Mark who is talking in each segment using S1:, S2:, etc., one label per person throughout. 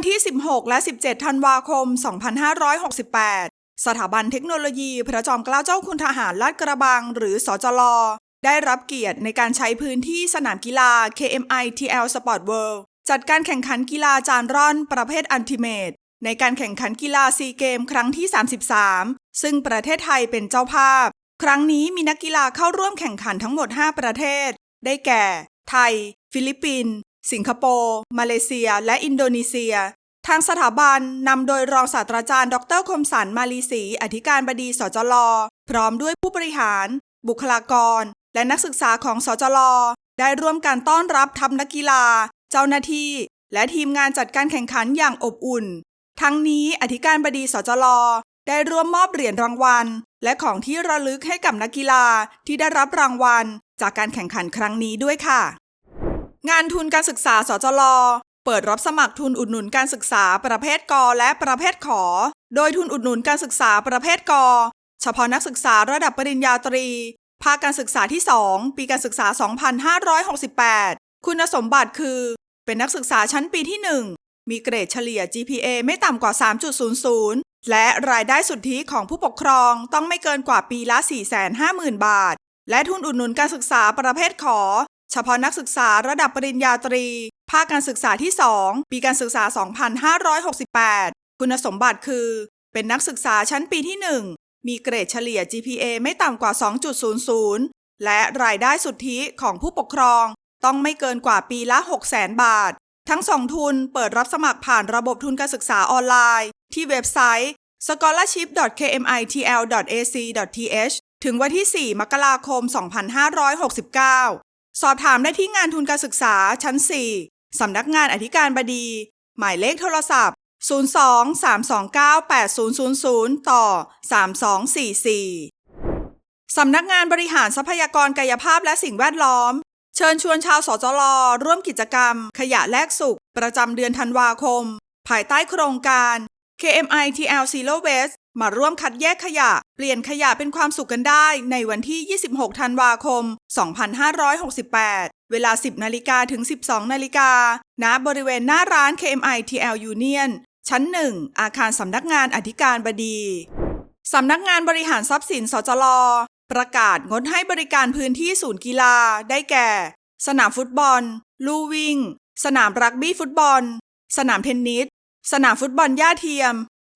S1: วันที่ 16 และ 17 ธันวาคม 2568 สถาบันเทคโนโลยีพระจอมเกล้าเจ้าคุณทหารลาดกระบัง หรือสจล ได้รับเกียรติในการใช้พื้นที่สนามกีฬา KMI TL Sport World จัดการแข่งขันกีฬาจานร่อนประเภทอันติเมตในการแข่งขันกีฬาซีเกมครั้งที่ 33 ซึ่งประเทศไทยเป็นเจ้าภาพ ครั้งนี้มีนักกีฬาเข้าร่วมแข่งขันทั้งหมด 5 ประเทศ ได้แก่ ไทย ฟิลิปปินส์ สิงคโปร์มาเลเซีย และอินโดนีเซีย ทางสถาบันนำโดยรองศาสตราจารย์ ดรคมสันมาลีศรีอธิการบดีสจลพร้อมด้วยผู้บริหาร บุคลากร และนักศึกษาของสจลได้ร่วมการต้อนรับทัพนักกีฬา เจ้าหน้าที่ และทีมงานจัดการแข่งขันอย่างอบอุ่น ทั้งนี้อธิการบดีสจลได้ร่วมมอบเหรียญรางวัล และของที่ระลึกให้กับนักกีฬาที่ได้รับรางวัล จากการแข่งขันครั้งนี้ด้วยค่ะ งานทุนการศึกษาสจลเปิดรับสมัครทุนอุดหนุนการศึกษาประเภทกอและประเภทขอ โดยทุนอุดหนุนการศึกษาประเภทกอเฉพาะนักศึกษาระดับปริญญาตรี ภาคการศึกษาที่ 2 ปีการศึกษา 2568 คุณสมบัติคือ เป็นนักศึกษาชั้นปีที่ 1 มีเกรดเฉลี่ย GPA ไม่ต่ำกว่า 3.00 และรายได้สุทธิของผู้ปกครองต้องไม่เกินกว่าปีละ 450,000 บาท และทุนอุดหนุนการศึกษาประเภทขอ เฉพาะนักศึกษาระดับปริญญาตรี ภาคการศึกษาที่ 2 ปีการศึกษา 2568 คุณสมบัติคือ เป็นนักศึกษาชั้นปีที่ 1 มีเกรดเฉลี่ย GPA ไม่ต่ำกว่า 2.00 และรายได้สุทธิของผู้ปกครอง ต้องไม่เกินกว่าปีละ 600,000 บาท ทั้งสองทุนเปิดรับสมัครผ่านระบบทุนการศึกษาออนไลน์ ที่เว็บไซต์ scholarship.kmitl.ac.th ถึงวันที่ 4 มกราคม 2569 สอบถามได้ที่งานทุนการศึกษาชั้น 4 สำนักงานอธิการบดี หมายเลขโทรศัพท์ 02-329-8000 ต่อ 3244 สำนักงานบริหารทรัพยากรกายภาพและสิ่งแวดล้อม เชิญชวนชาวสจลร่วมกิจกรรม ขยะแลกสุข ประจำเดือนธันวาคม ภายใต้โครงการ KMI TL Zero Waste มาร่วมคัดแยกขยะ เปลี่ยนขยะเป็นความสุขกันได้ ในวันที่ 26 ธันวาคม 2568 เวลา 10 นาฬิกาถึง 12 นาฬิกา ณ บริเวณหน้าร้าน KMI TL Union ชั้น 1 อาคารสำนักงานอธิการบดี สำนักงานบริหารทรัพย์สิน สจล ประกาศงดให้บริการพื้นที่ศูนย์กีฬา ได้แก่ สนามฟุตบอล ลู่วิ่ง สนามรักบี้ฟุตบอล สนามเทนนิส สนามฟุตบอลหญ้าเทียม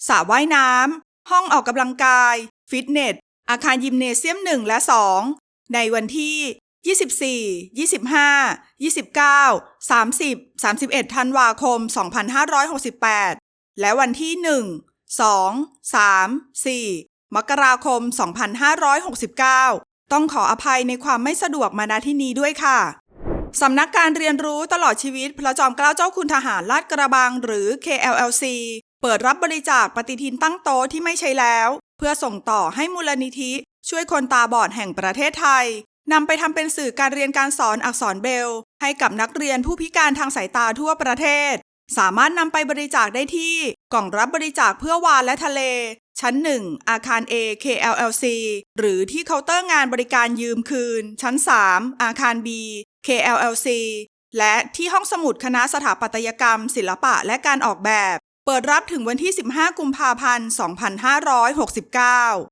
S1: สระว่ายน้ำ ห้องออกกำลังกาย ฟิตเนส อาคารยิมเนเซียม 1 และ 2 ในวันที่ 24 25 29 30 31 ธันวาคม 2568 และวันที่ 1 2 3 4 มกราคม 2569 ต้องขออภัยในความไม่สะดวกมาณที่นี้ด้วยค่ะสำนักการเรียนรู้ตลอดชีวิต พระจอมเกล้าเจ้าคุณทหารลาดกระบังหรือ KLLC เปิดรับบริจาคปฏิทินตั้งโต๊ะที่ไม่ใช้แล้ว เพื่อส่งต่อให้มูลนิธิ ช่วยคนตาบอดแห่งประเทศไทยนำไปทำเป็นสื่อการเรียนการสอนอักษรเบล ให้กับนักเรียนผู้พิการทางสายตาทั่วประเทศ สามารถนำไปบริจาคได้ที่ กล่องรับบริจาคเพื่อวานและทะเล ชั้น 1 อาคาร A KLLC หรือที่เคาน์เตอร์งานบริการยืมคืน ชั้น 3 อาคาร B KLLC และที่ห้องสมุดคณะสถาปัตยกรรม ศิลปะและการออกแบบ เปิดรับถึงวันที่ 15 กุมภาพันธ์ 2569